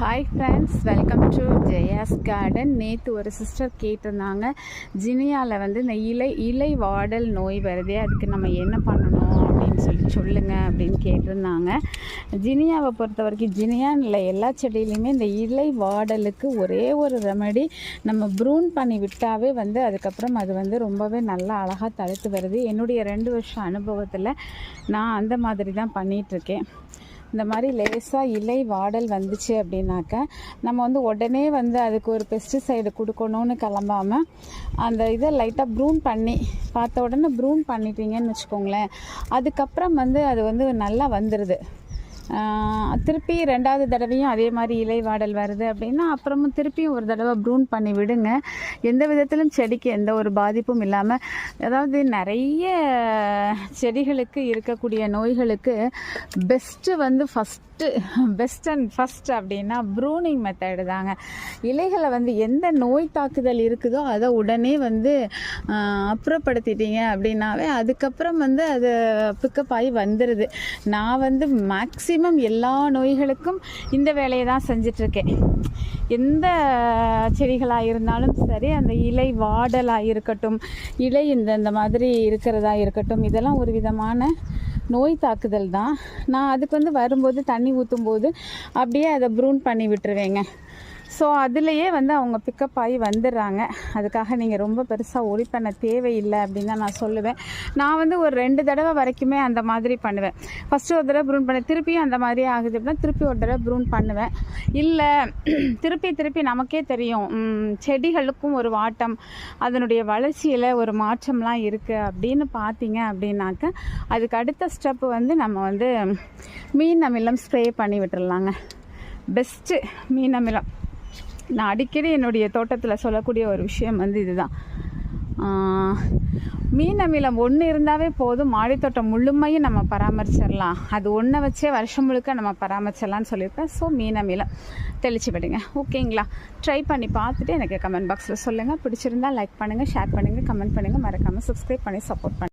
Hi friends welcome to Jaya's garden நேற்று ஒரு sister கேட்டிருந்தாங்க. ஜினியாவில் வந்து இந்த இலை இலை வாடல் நோய் வருதே அதுக்கு நம்ம என்ன பண்ணணும் அப்படின்னு சொல்லி சொல்லுங்கள் அப்படின்னு கேட்டிருந்தாங்க. ஜினியாவை பொறுத்த வரைக்கும் ஜினியானில் இல்லை எல்லா செடியிலையுமே இந்த இலை வாடலுக்கு ஒரே ஒரு ரெமடி நம்ம ப்ரூன் பண்ணி விட்டாவே வந்து அதுக்கப்புறம் அது வந்து ரொம்பவே நல்லா அழகாக தடுத்து வருது. என்னுடைய ரெண்டு வருஷம் அனுபவத்தில் நான் அந்த மாதிரி தான் பண்ணிகிட்ருக்கேன் இந்த மாதிரி லேசாக இலை வாடல் வந்துச்சு அப்படின்னாக்க நம்ம வந்து உடனே வந்து அதுக்கு ஒரு பெஸ்டிசைடு கொடுக்கணும்னு கிளம்பாமல் அந்த இதை லைட்டாக ப்ரூன் பண்ணி பார்த்த உடனே ப்ரூன் பண்ணிட்டீங்கன்னு வச்சுக்கோங்களேன். அதுக்கப்புறம் வந்து அது வந்து நல்லா வந்துடுது திருப்பி ரெண்டாவது தடவையும் அதே மாதிரி இலை வாடல் வருது அப்படின்னா அப்புறமும் திருப்பியும் ஒரு தடவை ப்ரூன் பண்ணி விடுங்க. எந்த விதத்திலும் செடிக்கு எந்த ஒரு பாதிப்பும் இல்லாமல் அதாவது நிறைய செடிகளுக்கு இருக்கக்கூடிய நோய்களுக்கு பெஸ்ட்டு வந்து ஃபஸ்ட்டு பெஸ்ட் அண்ட் ஃபஸ்ட் அப்படின்னா ப்ரூனிங் மெத்தடு தாங்க. இலைகளை வந்து எந்த நோய் தாக்குதல் இருக்குதோ அதை உடனே வந்து அப்புறப்படுத்திட்டீங்க அப்படின்னாவே அதுக்கப்புறம் வந்து அது பிக்கப் ஆகி வந்துடுது நான் வந்து மேக்ஸிமம் எல்லா நோய்களுக்கும் இந்த வேலையை தான் செஞ்சிட்ருக்கேன். எந்த செடிகளாக இருந்தாலும் சரி அந்த இலை வாடலாக இருக்கட்டும் இலை இந்த இந்த மாதிரி இருக்கிறதா இருக்கட்டும் இதெல்லாம் ஒரு விதமான நோய் தாக்குதல் தான். நான் அதுக்கு வந்து வரும்போது தண்ணி ஊற்றும் போது அப்படியே அதை ப்ரூன் பண்ணி விட்டுருவேங்க. ஸோ அதுலேயே வந்து அவங்க பிக்கப் ஆகி வந்துடுறாங்க. அதுக்காக நீங்கள் ரொம்ப பெருசாக ஒரி பண்ண தேவையில்லை அப்படின்னு தான் நான் சொல்லுவேன். நான் வந்து ஒரு ரெண்டு தடவை வரைக்குமே அந்த மாதிரி பண்ணுவேன். ஃபஸ்ட்டு ஒரு தடவை ப்ரூன் பண்ணேன் திருப்பியும் அந்த மாதிரி ஆகுது அப்படின்னா திருப்பி ஒரு தடவை ப்ரூன் பண்ணுவேன். இல்லை திருப்பி திருப்பி நமக்கே தெரியும். செடிகளுக்கும் ஒரு வாட்டம் அதனுடைய வளர்ச்சியில் ஒரு மாற்றம்லாம் இருக்குது அப்படின்னு பார்த்தீங்க அப்படின்னாக்க அதுக்கு அடுத்த ஸ்டெப்பு வந்து நம்ம வந்து மீன் அமிலம் ஸ்ப்ரே பண்ணி விட்டுடலாங்க பெஸ்ட்டு மீன் அமிலம். நான் அடிக்கடி என்னுடைய தோட்டத்தில் சொல்லக்கூடிய ஒரு விஷயம் வந்து இதுதான். மீன் அமிலம் ஒன்று இருந்தாவே போதும். மாடித்தோட்டம் முழுமையும் நம்ம பராமரிச்சிடலாம். அது ஒன்றை வச்சே வருஷம் முழுக்க நம்ம பராமரிச்சிடலாம்னு சொல்லியிருக்கேன் ஸோ மீன் அமிலம். தெளிச்சு விடுங்க. ஓகேங்களா ட்ரை பண்ணி பார்த்துட்டு எனக்கு கமெண்ட் பாக்ஸில் சொல்லுங்கள் பிடிச்சிருந்தா லைக் பண்ணுங்கள் ஷேர் பண்ணுங்கள் கமெண்ட் பண்ணுங்கள் மறக்காமல் சப்ஸ்கிரைப் பண்ணி சப்போர்ட் பண்ணுங்கள்